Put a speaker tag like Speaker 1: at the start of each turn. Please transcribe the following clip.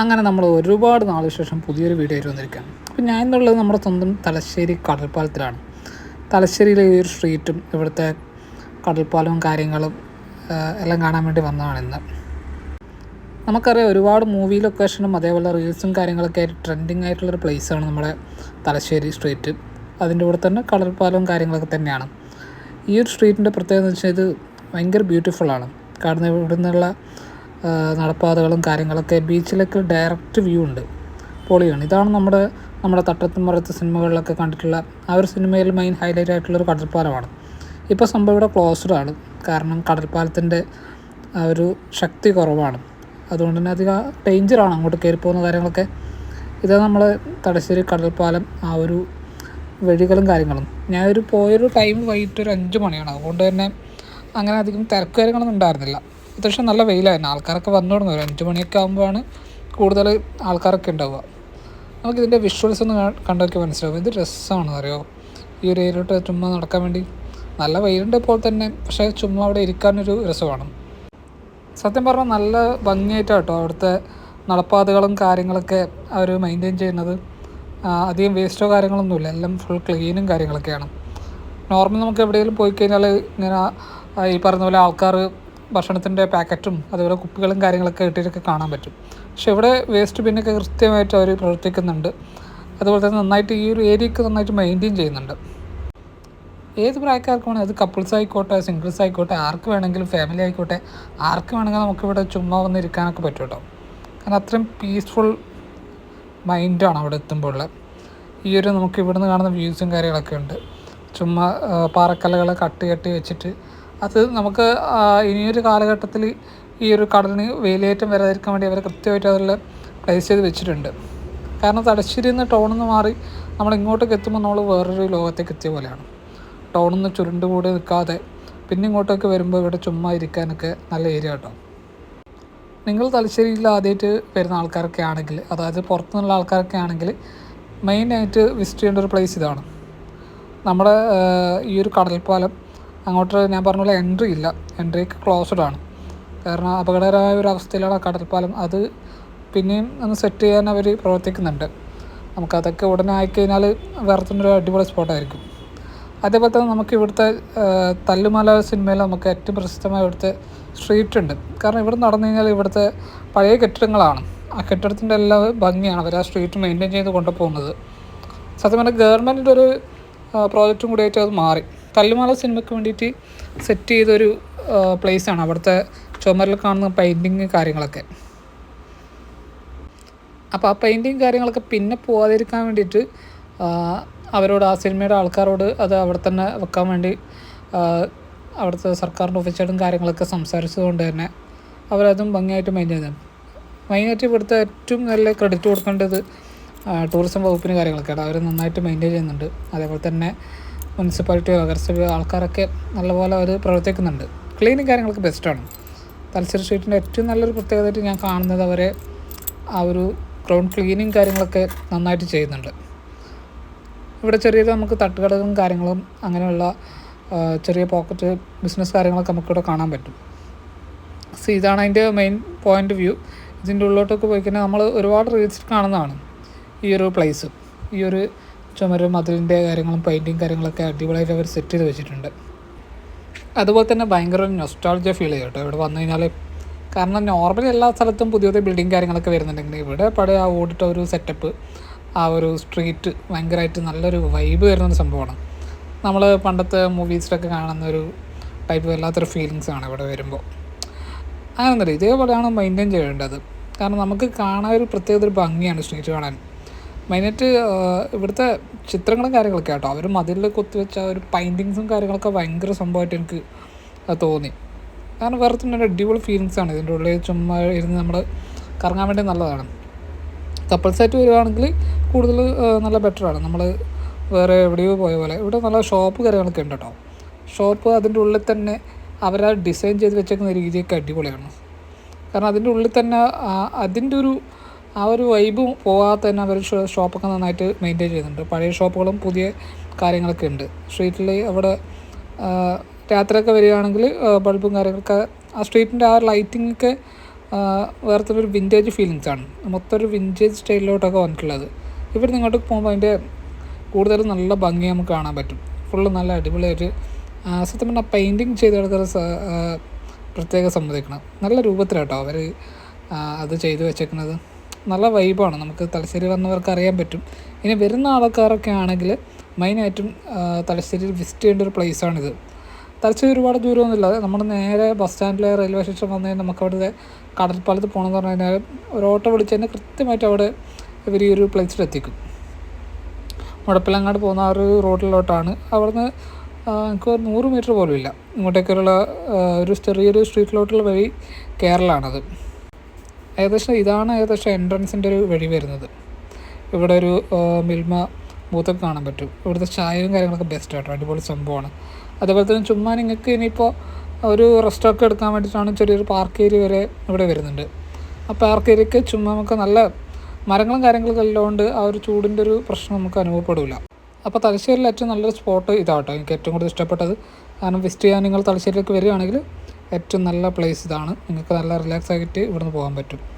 Speaker 1: അങ്ങനെ നമ്മൾ ഒരുപാട് നാളിന് ശേഷം പുതിയൊരു വീഡിയോ ആയിട്ട് വന്നിരിക്കുകയാണ്. അപ്പോൾ ഞാൻ എന്നുള്ളത് നമ്മുടെ സ്വന്തം തലശ്ശേരി കടൽപ്പാലത്തിലാണ്. തലശ്ശേരിയിലെ ഈ ഒരു സ്ട്രീറ്റും ഇവിടുത്തെ കടൽപ്പാലവും കാര്യങ്ങളും എല്ലാം കാണാൻ വേണ്ടി വന്നതാണ് ഇന്ന്. നമുക്കറിയാം ഒരുപാട് മൂവി ലൊക്കേഷനും അതേപോലെ റീൽസും കാര്യങ്ങളൊക്കെ ആയിട്ട് ട്രെൻഡിങ് ആയിട്ടുള്ളൊരു പ്ലേസാണ് നമ്മുടെ തലശ്ശേരി സ്ട്രീറ്റ് അതിന്റെ കൂടെ തന്നെ കടൽപ്പാലവും കാര്യങ്ങളൊക്കെ തന്നെയാണ്. ഈ ഒരു സ്ട്രീറ്റിന്റെ പ്രത്യേകത എന്ന് വെച്ചാൽ ഇത് ഭയങ്കര ബ്യൂട്ടിഫുള്ളാണ് കാരണം ഇവിടെ നിന്നുള്ള നടപ്പാതകളും കാര്യങ്ങളൊക്കെ ബീച്ചിലൊക്കെ ഡയറക്റ്റ് വ്യൂ ഉണ്ട്. പൊളിയാണ്. ഇതാണ് നമ്മുടെ നമ്മുടെ തട്ടത്തും മറത്ത് സിനിമകളിലൊക്കെ കണ്ടിട്ടുള്ള ആ ഒരു സിനിമയിൽ മെയിൻ ഹൈലൈറ്റ് ആയിട്ടുള്ള ആയിട്ടുള്ളൊരു കടൽപ്പാലമാണ്. ഇപ്പോൾ സംഭവം ഇവിടെ ക്ലോസ്ഡ് ആണ്. കാരണം കടൽപ്പാലത്തിന്റെ ഒരു ശക്തി കുറവാണ്. അതുകൊണ്ട് തന്നെ അധികം ഡേഞ്ചറാണ് അങ്ങോട്ട് കയറി പോകുന്ന കാര്യങ്ങളൊക്കെ. ഇത് നമ്മൾ തടശ്ശേരി കടൽപ്പാലം ആ ഒരു വഴികളും കാര്യങ്ങളും. ഞാനൊരു പോയൊരു ടൈം വൈകിട്ട് ഒരു അഞ്ച് മണിയാണ്. അതുകൊണ്ട് തന്നെ അങ്ങനെ അധികം തിരക്ക് കാര്യങ്ങളൊന്നും ഉണ്ടായിരുന്നില്ല. അത്യാവശ്യം നല്ല വെയിലായിരുന്നു. ആൾക്കാരൊക്കെ വന്നു തുടങ്ങി ഒരു അഞ്ച് മണിയൊക്കെ ആകുമ്പോഴാണ് കൂടുതൽ ആൾക്കാരൊക്കെ ഉണ്ടാവുക. നമുക്കിതിന്റെ വിഷ്വൽസ് ഒന്ന് കണ്ടൊക്കെ മനസ്സിലാവും. ഇത് രസമാണ് അറിയോ ഈ ഒരു ഏരിയോട്ട് ചുമ്മാ നടക്കാൻ വേണ്ടി. നല്ല വെയിലുണ്ട് ഇപ്പോൾ തന്നെ. പക്ഷേ ചുമ്മാ അവിടെ ഇരിക്കാനൊരു രസമാണ്. സത്യം പറഞ്ഞാൽ നല്ല ഭംഗിയായിട്ടാണ് കേട്ടോ അവിടുത്തെ നടപ്പാതകളും കാര്യങ്ങളൊക്കെ അവർ മെയിന്റെയിൻ ചെയ്യുന്നത്. അധികം വേസ്റ്റോ കാര്യങ്ങളൊന്നുമില്ല എല്ലാം ഫുൾ ക്ലീനും കാര്യങ്ങളൊക്കെയാണ്. നോർമൽ നമുക്ക് എവിടെയെങ്കിലും പോയി കഴിഞ്ഞാൽ ഇങ്ങനെ ഈ പറഞ്ഞ പോലെ ആൾക്കാർ ഭക്ഷണത്തിന്റെ പാക്കറ്റും അതുപോലെ കുപ്പികളും കാര്യങ്ങളൊക്കെ ഇട്ടിട്ടൊക്കെ കാണാൻ പറ്റും. പക്ഷെ ഇവിടെ വേസ്റ്റ് ബിന്നൊക്കെ കൃത്യമായിട്ട് അവർ പ്രവർത്തിക്കുന്നുണ്ട്. അതുപോലെ തന്നെ നന്നായിട്ട് ഈ ഒരു ഏരിയയ്ക്ക് നന്നായിട്ട് മെയിന്റെയിൻ ചെയ്യുന്നുണ്ട്. ഏത് പ്രായക്കാർക്ക് വേണമെങ്കിൽ അത് കപ്പിൾസ് ആയിക്കോട്ടെ സിംഗിൾസ് ആയിക്കോട്ടെ ആർക്ക് വേണമെങ്കിലും ഫാമിലി ആയിക്കോട്ടെ ആർക്ക് വേണമെങ്കിലും നമുക്കിവിടെ ചുമ്മാ വന്ന് ഇരിക്കാനൊക്കെ പറ്റും കേട്ടോ കാരണം അത്രയും പീസ്ഫുൾ മൈൻഡാണ് അവിടെ എത്തുമ്പോൾ. ഈ ഒരു നമുക്ക് ഇവിടുന്ന് കാണുന്ന വ്യൂസും കാര്യങ്ങളൊക്കെ ഉണ്ട്. ചുമ്മാ പാറക്കല്ലുകൾ കട്ട് കെട്ടി വെച്ചിട്ട് അത് നമുക്ക് ഇനിയൊരു കാലഘട്ടത്തിൽ ഈ ഒരു കടലിന് വേലിയേറ്റം വരാതിരിക്കാൻ വേണ്ടി അവർ കൃത്യമായിട്ട് അതിൽ പ്ലേസ് ചെയ്ത് വെച്ചിട്ടുണ്ട്. കാരണം തലശ്ശേരി നിന്ന് ടൗണിൽ നിന്ന് മാറി നമ്മൾ ഇങ്ങോട്ടേക്ക് എത്തുമ്പോൾ നമ്മൾ വേറൊരു ലോകത്തേക്ക് എത്തിയ പോലെയാണ്. ടൗണിൽ നിന്ന് ചുരുണ്ട് കൂടി നിൽക്കാതെ പിന്നെ ഇങ്ങോട്ടേക്ക് വരുമ്പോൾ ഇവിടെ ചുമ്മാ ഇരിക്കാനൊക്കെ നല്ല ഏരിയ കേട്ടോ. നിങ്ങൾ തലശ്ശേരിയിൽ ആദ്യമായിട്ട് വരുന്ന ആൾക്കാരൊക്കെ ആണെങ്കിൽ അതായത് പുറത്തുനിന്നുള്ള ആൾക്കാരൊക്കെ ആണെങ്കിൽ മെയിനായിട്ട് വിസിറ്റ് ചെയ്യേണ്ട ഒരു പ്ലേസ് ഇതാണ്. നമ്മുടെ ഈ ഒരു കടൽപ്പാലം അങ്ങോട്ട് ഞാൻ പറഞ്ഞ പോലെ എൻട്രി ഇല്ല. എൻട്രിക്ക് ക്ലോസ്ഡ് ആണ്. കാരണം അപകടകരമായ ഒരു അവസ്ഥയിലാണ് കടൽപ്പാലം. അത് പിന്നെയും ഒന്ന് സെറ്റ് ചെയ്യാൻ അവർ പ്രവർത്തിക്കുന്നുണ്ട്. നമുക്കതൊക്കെ ഉടനെ ആയിക്കഴിഞ്ഞാൽ വേറത്തൊരു അടിപൊളി സ്പോട്ടായിരിക്കും അതേപോലെ തന്നെ നമുക്ക് ഇവിടുത്തെ തല്ലുമല സിനിമയിൽ നമുക്ക് ഏറ്റവും പ്രശസ്തമായ ഇവിടുത്തെ സ്ട്രീറ്റ് ഉണ്ട്. കാരണം ഇവിടെ നടന്നു കഴിഞ്ഞാൽ ഇവിടുത്തെ പഴയ കെട്ടിടങ്ങളാണ്. ആ കെട്ടിടത്തിന്റെ എല്ലാം ഭംഗിയാണ് അവർ ആ സ്ട്രീറ്റ് മെയിന്റെയിൻ ചെയ്ത് കൊണ്ടുപോകുന്നത്. സത്യം പറഞ്ഞാൽ ഗവൺമെന്റിന്റെ ഒരു പ്രോജക്റ്റും കൂടി ആയിട്ട് അത് മാറി. തല്ലുമാല സിനിമയ്ക്ക് വേണ്ടിയിട്ട് സെറ്റ് ചെയ്തൊരു പ്ലേസാണ് അവിടുത്തെ ചുമരിൽ കാണുന്ന പെയിന്റിങ് കാര്യങ്ങളൊക്കെ. അപ്പോൾ ആ പെയിന്റിങ് കാര്യങ്ങളൊക്കെ പിന്നെ പോകാതിരിക്കാൻ വേണ്ടിയിട്ട് അവരോട് ആ സിനിമയുടെ ആൾക്കാരോട് അത് അവിടെ തന്നെ വെക്കാൻ വേണ്ടി അവിടുത്തെ സർക്കാരിന്റെ ഓഫീസറും കാര്യങ്ങളൊക്കെ സംസാരിച്ചതുകൊണ്ട് തന്നെ അവരതും ഭംഗിയായിട്ട് മെയിന്റെയിൻ ചെയ്തു. മെയിനായിട്ട് ഇവിടുത്തെ ഏറ്റവും നല്ല ക്രെഡിറ്റ് കൊടുക്കേണ്ടത് ടൂറിസം വകുപ്പിന് കാര്യങ്ങളൊക്കെ അവർ നന്നായിട്ട് മെയിന്റെയിൻ ചെയ്യുന്നുണ്ട്. അതേപോലെ തന്നെ മുനിസിപ്പാലിറ്റി നഗരസഭ ആൾക്കാരൊക്കെ നല്ലപോലെ അവർ പ്രവർത്തിക്കുന്നുണ്ട്. ക്ലീനിങ് കാര്യങ്ങളൊക്കെ ബെസ്റ്റാണ് തലശ്ശേരി സ്ട്രീറ്റിന്റെ ഏറ്റവും നല്ലൊരു പ്രത്യേകതയായിട്ട് ഞാൻ കാണുന്നത് അവരെ ആ ഒരു ഗ്രൗണ്ട് ക്ലീനിങ് കാര്യങ്ങളൊക്കെ നന്നായിട്ട് ചെയ്യുന്നുണ്ട്. ഇവിടെ ചെറിയ നമുക്ക് തട്ടുകടകളും കാര്യങ്ങളും അങ്ങനെയുള്ള ചെറിയ പോക്കറ്റ് ബിസിനസ് കാര്യങ്ങളൊക്കെ നമുക്കിവിടെ കാണാൻ പറ്റും. സോ ഇതാണ് അതിന്റെ മെയിൻ പോയിന്റ് വ്യൂ ഇതിന്റെ ഉള്ളിലോട്ടൊക്കെ പോയി കഴിഞ്ഞാൽ നമ്മൾ ഒരുപാട് റീൽസ് കാണുന്നതാണ്. ഈ ഒരു പ്ലേസ് ഈ ഒരു ചുമരും മതിലിന്റെ കാര്യങ്ങളും പെയിന്റിങ് കാര്യങ്ങളൊക്കെ അടിപൊളിയായിട്ട് അവർ സെറ്റ് ചെയ്ത് വെച്ചിട്ടുണ്ട്. അതുപോലെ തന്നെ ഭയങ്കര ഒരു നൊസ്റ്റാൾജിയ ഫീൽ ചെയ്യും കേട്ടോ. ഇവിടെ വന്നു കഴിഞ്ഞാൽ കാരണം നോർമലി എല്ലാ സ്ഥലത്തും പുതിയ പുതിയ ബിൽഡിംഗ് കാര്യങ്ങളൊക്കെ വരുന്നുണ്ടെങ്കിൽ ഇവിടെ പഴയ ആ ഓടിട്ട ഒരു സെറ്റപ്പ് ആ ഒരു സ്ട്രീറ്റ് ഭയങ്കരമായിട്ട് നല്ലൊരു വൈബ് വരുന്ന ഒരു സംഭവമാണ്. നമ്മൾ പണ്ടത്തെ മൂവീസിലൊക്കെ കാണുന്ന ഒരു ടൈപ്പ് വല്ലാത്തൊരു ഫീലിങ്സ് ആണ് ഇവിടെ വരുമ്പോൾ. അങ്ങനെയൊന്നുമില്ല. ഇതേപോലെയാണ് മെയിന്റെയിൻ ചെയ്യേണ്ടത്. കാരണം നമുക്ക് കാണാൻ ഒരു പ്രത്യേക ഒരു ഭംഗിയാണ് സ്ട്രീറ്റ് കാണാൻ. മെയിനായിട്ട് ഇവിടുത്തെ ചിത്രങ്ങളും കാര്യങ്ങളൊക്കെ കേട്ടോ അവർ മതിലിൽ കൊത്തിവെച്ച ഒരു പെയിന്റിങ്സും കാര്യങ്ങളൊക്കെ ഭയങ്കര സംഭവമായിട്ട് എനിക്ക് തോന്നി. കാരണം വേറെ തന്നെ ഒരു അടിപൊളി ഫീലിങ്സ് ആണ്. ഇതിന്റെ ഉള്ളിൽ ചുമ്മാ ഇരുന്ന് നമ്മൾ കറങ്ങാൻ വേണ്ടി നല്ലതാണ്. കപ്പിൾസായിട്ട് വരുവാണെങ്കിൽ കൂടുതൽ നല്ല ബെറ്ററാണ് നമ്മൾ വേറെ എവിടെയോ പോയ പോലെ. ഇവിടെ നല്ല ഷോപ്പ് കാര്യങ്ങളൊക്കെ ഉണ്ട് കേട്ടോ ഷോപ്പ് അതിന്റെ ഉള്ളിൽ തന്നെ അവരാ ഡിസൈൻ ചെയ്ത് വെച്ചേക്കുന്ന രീതിയൊക്കെ അടിപൊളിയാണ്. കാരണം അതിന്റെ ഉള്ളിൽ തന്നെ അതിന്റെ ഒരു ആ ഒരു വൈബ് പോകാതെ തന്നെ അവർ ഷോപ്പൊക്കെ നന്നായിട്ട് മെയിന്റെയിൻ ചെയ്യുന്നുണ്ട്. പഴയ ഷോപ്പുകളും പുതിയ കാര്യങ്ങളൊക്കെ ഉണ്ട്. സ്ട്രീറ്റിൽ അവിടെ രാത്രിയൊക്കെ വരികയാണെങ്കിൽ ബൾബും കാര്യങ്ങളൊക്കെ ആ സ്ട്രീറ്റിന്റെ ആ ലൈറ്റിംഗ് ഒക്കെ വേറെ ഒരു വിന്റേജ് ഫീലിങ്സ് ആണ്. മൊത്തം ഒരു വിന്റേജ് സ്റ്റൈലിലോട്ടൊക്കെ വന്നിട്ടുള്ളത്. ഇവിടെ ഇങ്ങോട്ട് പോകുമ്പോൾ അതിന്റെ കൂടുതൽ നല്ല ഭംഗി നമുക്ക് കാണാൻ പറ്റും. ഫുള്ള് നല്ല അടിപൊളിയായിട്ട് സത്യം പറഞ്ഞാൽ പെയിന്റിങ് ചെയ്ത് കിടക്കുന്ന പ്രത്യേക സമ്മതിക്കണം നല്ല രൂപത്തിലാട്ടോ അവർ അത് ചെയ്തു വെച്ചേക്കുന്നത്. നല്ല വൈബാണ് നമുക്ക് തലശ്ശേരി വന്നവർക്ക് അറിയാൻ പറ്റും. ഇനി വരുന്ന ആൾക്കാരൊക്കെ ആണെങ്കിൽ മെയിനായിട്ടും തലശ്ശേരി തലശ്ശേരിയിൽ വിസിറ്റ് ചെയ്യേണ്ട ഒരു പ്ലേസാണിത് തലശ്ശേരി ഒരുപാട് ദൂരമൊന്നുമില്ല. നമ്മൾ നേരെ ബസ് സ്റ്റാൻഡിലെ റെയിൽവേ സ്റ്റേഷൻ വന്നു കഴിഞ്ഞാൽ നമുക്ക് അവിടുത്തെ കടൽപ്പാലത്ത് പോകണമെന്ന് പറഞ്ഞു കഴിഞ്ഞാൽ ഒരു ഓട്ടോ വിളിച്ച് തന്നെ കൃത്യമായിട്ട് അവിടെ ഇവർ ഈ ഒരു പ്ലേസിൽ എത്തിക്കും. മുടപ്പിലങ്ങാട് പോകുന്ന ആ ഒരു റോഡിലോട്ടാണ്. അവിടുന്ന് എനിക്ക് നൂറ് മീറ്റർ പോലും ഇല്ല. ഇങ്ങോട്ടേക്കുള്ള ഒരു ചെറിയൊരു സ്ട്രീറ്റിലോട്ടുള്ള വഴി കേരളാണത്. ഏകദേശം ഇതാണ് ഏകദേശം എൻട്രൻസിന്റെ ഒരു വഴി വരുന്നത്. ഇവിടെ ഒരു മിൽമ ബൂത്തൊക്കെ കാണാൻ പറ്റും. ഇവിടുത്തെ ചായയും കാര്യങ്ങളൊക്കെ ബെസ്റ്റ് ആട്ടോ. അടിപൊളി സംഭവമാണ്. അതേപോലെ തന്നെ ചുമ്മാ നിങ്ങൾക്ക് ഇനിയിപ്പോൾ ഒരു റെസ്റ്റൊക്കെ എടുക്കാൻ വേണ്ടിയിട്ടാണ് ചെറിയൊരു പാർക്ക് ഏരിയ വരെ ഇവിടെ വരുന്നുണ്ട്. ആ പാർക്ക് ഏരിയക്ക് ചുമ്മാ നമുക്ക് നല്ല മരങ്ങളും കാര്യങ്ങളൊക്കെ ഉള്ളതുകൊണ്ട് ആ ഒരു ചൂടിന്റെ ഒരു പ്രശ്നം നമുക്ക് അനുഭവപ്പെടില്ല അപ്പോൾ തലശ്ശേരിയിൽ ഏറ്റവും നല്ലൊരു സ്പോട്ട് ഇതാട്ടോ. എനിക്ക് ഏറ്റവും കൂടുതൽ ഇഷ്ടപ്പെട്ടത്. കാരണം വിസിറ്റ് ചെയ്യാൻ നിങ്ങൾ തലശ്ശേരിയിലേക്ക് വരികയാണെങ്കിൽ ഏറ്റവും നല്ല പ്ലേസ് ഇതാണ്. നിങ്ങൾക്ക് നല്ല റിലാക്സ് ആയിട്ട് ഇവിടുന്ന് പോകാൻ പറ്റും.